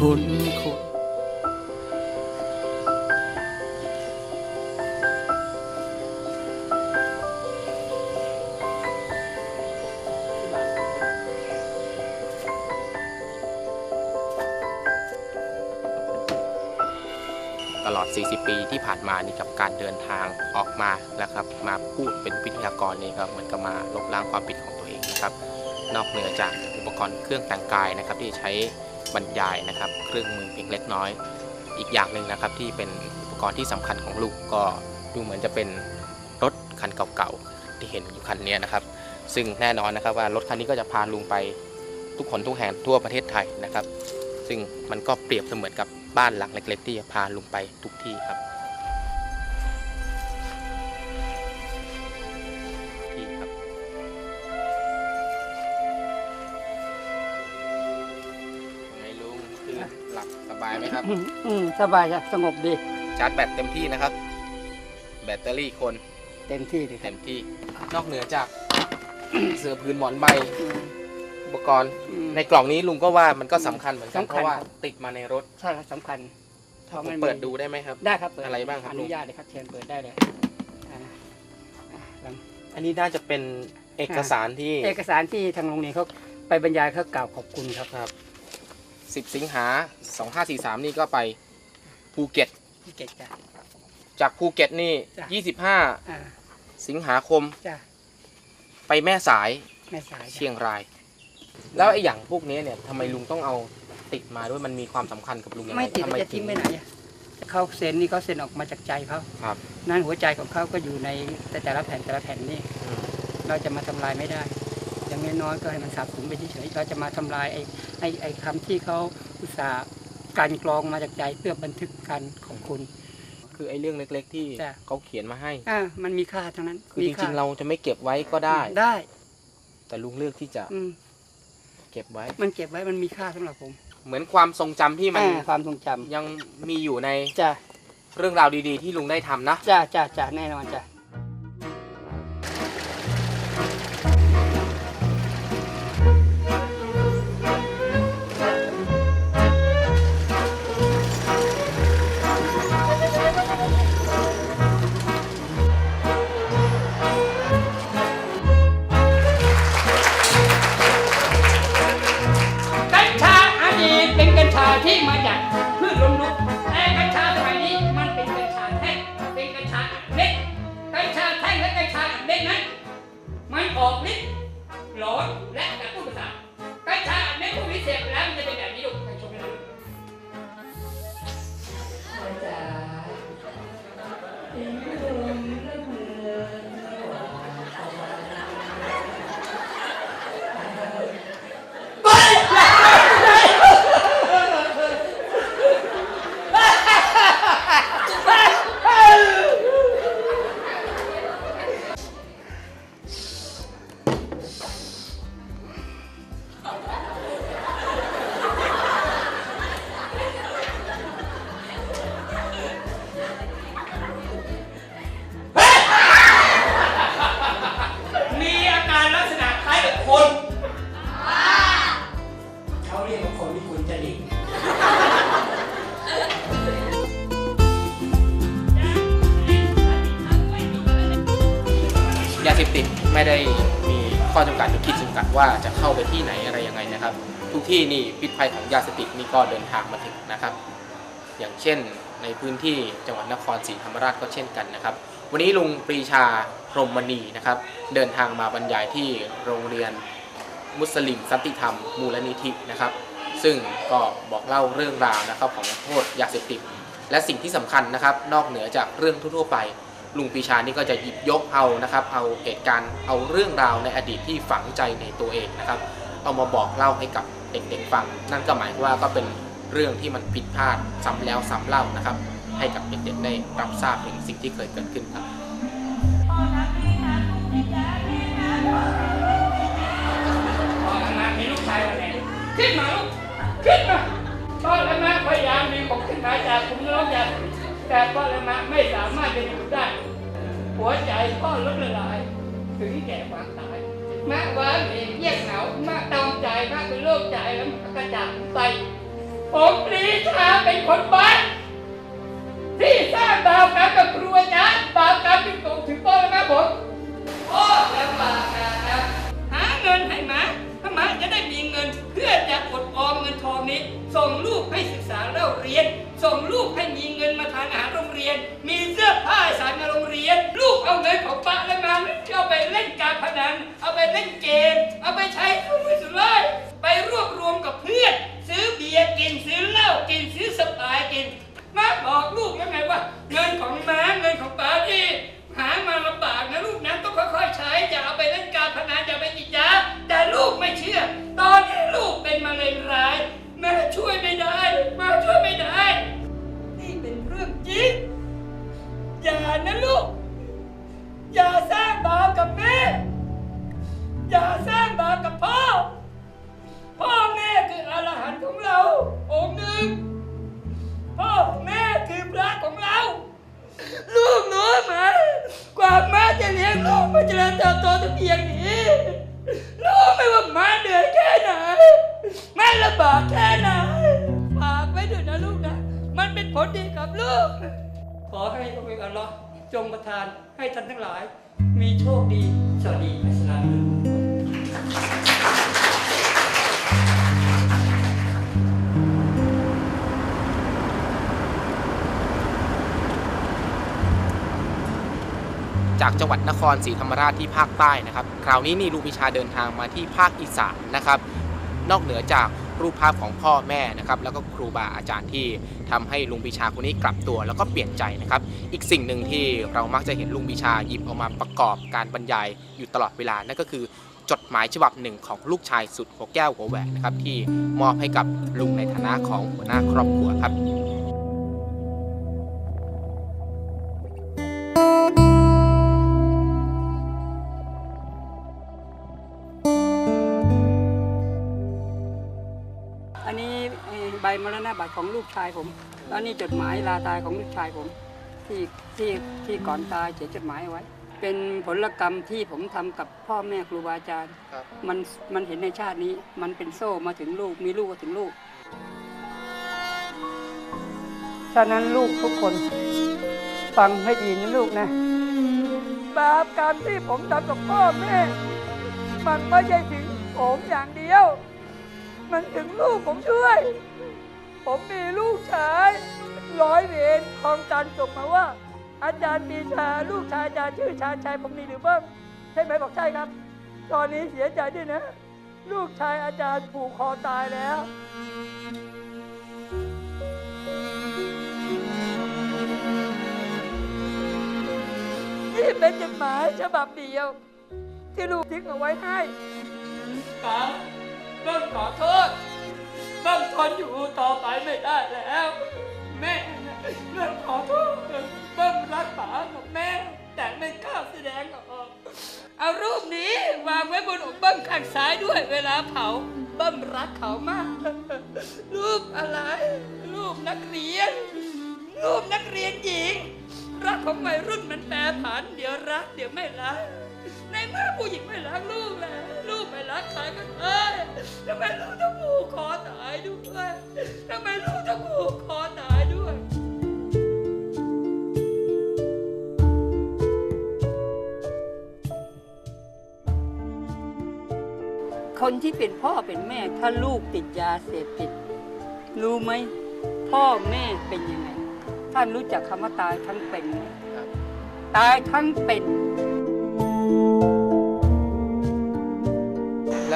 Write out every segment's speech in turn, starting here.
คนคนตลอด 40 ปีที่ผ่านมานี่กับการเดินทางออกมาแล้วครับมาพูดเป็นวิทยากรนี่ครับเหมือนกับมาลบล้างความผิดของตัวเองนะครับ นอกเหนือจากอุปกรณ์เครื่องแต่งกายนะครับที่ใช้ บรรยายนะครับ เครื่องมือเพียงเล็กน้อย อีกอย่างหนึ่งนะครับที่เป็นอุปกรณ์ที่สำคัญของลูกก็ดูเหมือนจะเป็นรถคันเก่าๆที่เห็นอยู่คันนี้นะครับ ซึ่งแน่นอนนะครับว่ารถคันนี้ก็จะพาลุงไปทุกคนทุกแห่งทั่วประเทศไทยนะครับ ซึ่งมันก็เปรียบเสมือนกับบ้านหลังเล็ก ๆ ที่จะพาลุงไปทุกที่ครับ หลับสบายไหมครับ อืมอืมสบายจ้ะสงบดี ชาร์จแบตเต็มที่นะครับ แบตเตอรี่คนเต็มที่ดีครัเต็บมที่ นอกเหนือจาก เสื้อพื้นหมอนใบอืมอุปกรณ์ อืม ในกล่องนี้ลุงก็ว่ามันก็สำคัญเหมือนกันสำคัญ เพราะว่าครับติดมาในรถใช่ครับสำคัญพอผมมันเปิดดูได้ไหมครับ ได้ครับเปิดอะไรบ้างครับอนุญาตเลยครับเชิญเปิดได้เลยอ่าอ่าลอง อันนี้น่าจะเป็นเอกสารที่ เอกสารที่ทางโรงเรียนเขาไปบรรยายเขากล่าวขอบคุณครับครับ 10 สิงหา 2543 นี่ก็ไปภูเก็ต พี่เกศจ้ะ จากภูเก็ตนี่จ้ะ25อ่าสิงหาคมจ้ะไปแม่สายแม่สายจ้ะเชียงราย แล้วไอ้อย่างพวกนี้เนี่ยทำไมลุงต้องเอาติดมาด้วยมันมีความสำคัญกับลุงยังไงไม่ติดทำแล้วจะทิ้งไปไหนอะเขาเซ็นนี่เขาเซ็นออกมาจากใจเขาครับนั่นหัวใจของเขาก็อยู่ในแต่แต่ละแผ่นแต่ละแผ่นนี่ อืมเราจะมาทำลายไม่ได้ อย่างน้อยๆก็ให้มันสาบสูญไปเฉยๆเราจะมาทำลายไอ้ไอ้ไอ้คำที่เขาอุตส่าห์การกรองมาจากใจเพื่อบันทึกการขอบคุณ คือไอ้เรื่องเล็ก ๆ ที่จ้ะ เขาเขียนมาให้อ่ามันมีค่าทั้งนั้นคือมีจค่ริงๆเราจะไม่เก็บไว้ก็ได้ ได้ แต่ลุงเลือกที่จะอืมเก็บไว้ มันเก็บไว้มันมีค่าสำหรับผมเหมือนความทรงจำที่มันอ่าความทรงจำยังมีอยู่ในจ้ะเรื่องราวดีๆ ที่ลุงได้ทำนะ จ้ะจ้ะจ้ะแน่นอนจ้ะ ว่าจะเข้าไปที่ไหนอะไรยังไงนะครับ ทุกที่นี่พิษภัยของยาเสพติดนี่ก็เดินทางมาถึงนะครับ อย่างเช่นในพื้นที่จังหวัดนครศรีธรรมราชก็เช่นกันนะครับ วันนี้ลุงปรีชาพรหมมณีนะครับ เดินทางมาบรรยายที่โรงเรียนมุสลิมสันติธรรม มูลนิธินะครับ ซึ่งก็บอกเล่าเรื่องราวนะครับของโทษยาเสพติดและสิ่งที่สำคัญนะครับ นอกเหนือจากเรื่องทั่วๆไป ลุงปีชานี่ก็จะหยิบยกเอานะครับ เอาเหตุการณ์เอาเรื่องราวในอดีตที่ฝังใจในตัวเองนะครับ เอามาบอกเล่าให้กับเด็กๆฟัง นั่นก็หมายความว่าก็เป็นเรื่องที่มันผิดพลาดซ้ำแล้วซ้ำเล่านะครับ ให้กับเด็กๆได้รับทราบถึงสิ่งที่เคยเกิดขึ้นครับ ใจแม่เป็นโรคใจแล้วก็จากผมไปผมปรีชาเป็นคนบ้าที่สร้างบาปกรรมกับครูอาจารย์บาปกรรมที่ตกถึงต้นนะครับผมพ่อลำบากนะครับหาเงินให้หมาถ้าหมาจะได้มีเงิน เพื่อจะอดออมเงินทองนี้ ส่งลูกให้ศึกษาเล่าเรียน ส่งลูกให้มีเงินมาทานอาหารโรงเรียน มีเสื้อผ้าสารมาโรงเรียน ลูกเอาเงินของป้าและมาเอาไปเล่นการพนันเอาไปเล่นเกม เอาไปใช้ทุกสุดเลยไป รวบรวมกับเพื่อน ซื้อเบียร์กินซื้อเหล้ากินซื้อสปายกิน มาบอกลูกยังไงว่า เงินของม้าเงินของป้าที่ ลดีกับลูก ขอให้พระบิดาอัลลอฮ์จงประทานให้ท่านทั้งหลาย มีโชคดี สวัสดีอัสสลามุอะลัยกุมจากจังหวัดนครศรีธรรมราชที่ภาคใต้นะครับ คราวนี้นี่ลุงวิชาเดินทางมาที่ภาคอีสานนะครับ นอกเหนือจาก รูปภาพของพ่อแม่นะครับแล้วก็ครูบาอาจารย์ที่ทำให้ลุงวิชาคนนี้กลับตัว แล้วก็เปลี่ยนใจนะครับ อีกสิ่งหนึ่งที่เรามักจะเห็นลุงวิชาหยิบออกมาประกอบการบรรยายอยู่ตลอดเวลานั่นก็คือจดหมายฉบับหนึ่งของลูกชายสุดหัวแก้วหัวแหวนนะครับที่มอบให้กับลุงในฐานะของหัวหน้าครอบครัวครับ มรณบัตรของลูกชายผม แล้วนี่จดหมายลาตายของลูกชายผม ที่ที่ที่ก่อนตายเขียนจดหมายเอาไว้ เป็นผลกรรมที่ผมทำกับพ่อแม่ครูบาอาจารย์ครับมันมันเห็นในชาตินี้ มันเป็นโซ่มาถึงลูกมีลูกก็ถึงลูกฉะนั้นลูกทุกคนฟังให้ดีนะลูกนะบาปกรรมที่ผมทำกับพ่อแม่มันไม่ใช่ถึงผมอย่างเดียว มันถึงลูกผมด้วย ผมมีลูกชายร้อยเวรคลองจันทร์ส่งมาว่า อาจารย์ปีชาลูกชายอาจารย์ชื่อชาญชัยผมมีหรือเปล่าใช่ไหมบอกใช่ครับ ตอนนี้เสียใจด้วยนะ ลูกชายอาจารย์ผูกคอตายแล้วนี่เป็นจดหมายฉบับเดียว ที่ลูกทิ้งเอาไว้ให้ครับเบิ้มขอโทษ เบิ้มทนอยู่ต่อไปไม่ได้แล้ว แม่เบิ้มขอโทษเบิ้มรักป๋ากับแม่ แต่ไม่กล้าแสดงออก เอารูปนี้วางไว้บนอกเบิ้มข้างซ้ายด้วยเวลาเผาเบิ้มรักเขามาก รูปอะไร รูปนักเรียน รูปนักเรียนหญิง รักของวัยรุ่นมันแปรผัน เดี๋ยวรัก เดี๋ยวไม่รัก ในเมื่อผู้หญิงไม่รักลูกแล้วลูกไม่รักใครก็ได้ทำไมลูกต้องผูกคอตายด้วยทำไมลูกต้องผูกคอตายด้วยคนที่เป็นพ่อเป็นแม่ ถ้าลูกติดยาเสพติด รู้ไหม พ่อแม่เป็นยังไง ท่านรู้จักคำว่าตายทั้งเป็นไหมครับตายทั้งเป็น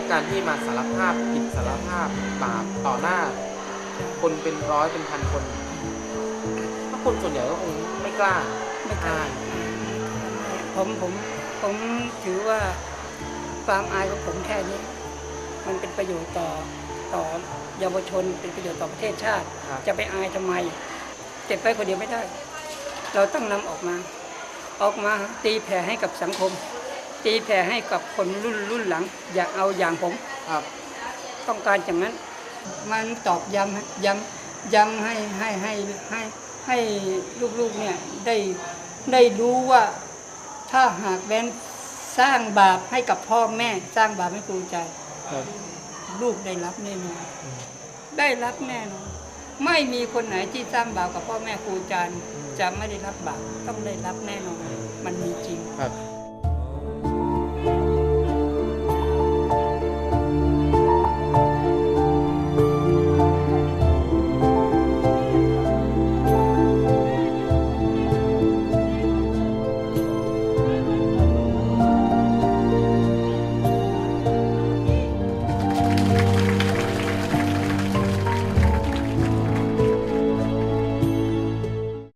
และการที่มาสารภาพผิดสารภาพบาปต่อหน้า คนเป็นร้อยเป็นพันคนถ้าคนส่วนใหญ่ก็คงไม่กล้าไม่กล้าอายผมผมผมถือว่าความอายของผมแค่นี้ มันเป็นประโยชน์ต่อต่อเยาวชนเป็นประโยชน์ต่อประเทศชาติครับจะไปอายทำไมเก็บไว้คนเดียวไม่ได้ เราต้องนำออกมา ออกมาตีแผ่ให้กับสังคม ตีแผ่ให้กับคนรุ่นรุ่นหลัง อย่าเอาอย่างผมครับต้องการอย่างนั้น มันตอกย้ำฮะย้ำย้ำให้ให้ให้ให้ให้ลูกๆเนี่ยได้ได้รู้ว่าถ้าหากแว้นสร้างบาปให้กับพ่อแม่ สร้างบาปให้ครูใจครับลูกได้รับแน่นอนได้รับแน่นอนไม่มีคนไหนที่สร้างบาปกับพ่อแม่ครูอาจารย์จะไม่ได้รับบาปต้องได้รับแน่นอนมันมีจริงครับ